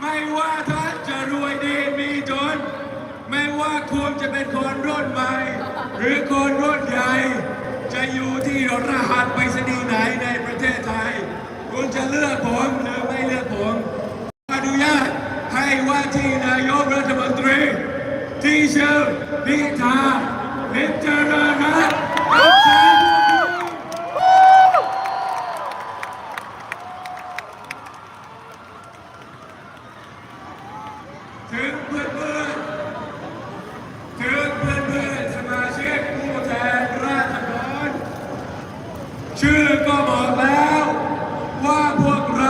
ไม่ว่าท่านจะรวยดีมีจน ไม่ว่าคุณจะเป็นคนรุ่นใหม่ หรือคนรุ่นใหญ่ จะอยู่ที่รหัสไปรษณีย์ไหนในประเทศไทย คุณจะเลือกผมหรือไม่เลือกผมอนุญาตให้ว่าที่นายกรัฐมนตรีที่ชื่อพิธาลิมจ ถึงเพื่อนเพื่อนถึงเพื่อนเพื่อนสมาชิกผู้แทนราษฎรชื่อก็บอกแล้ว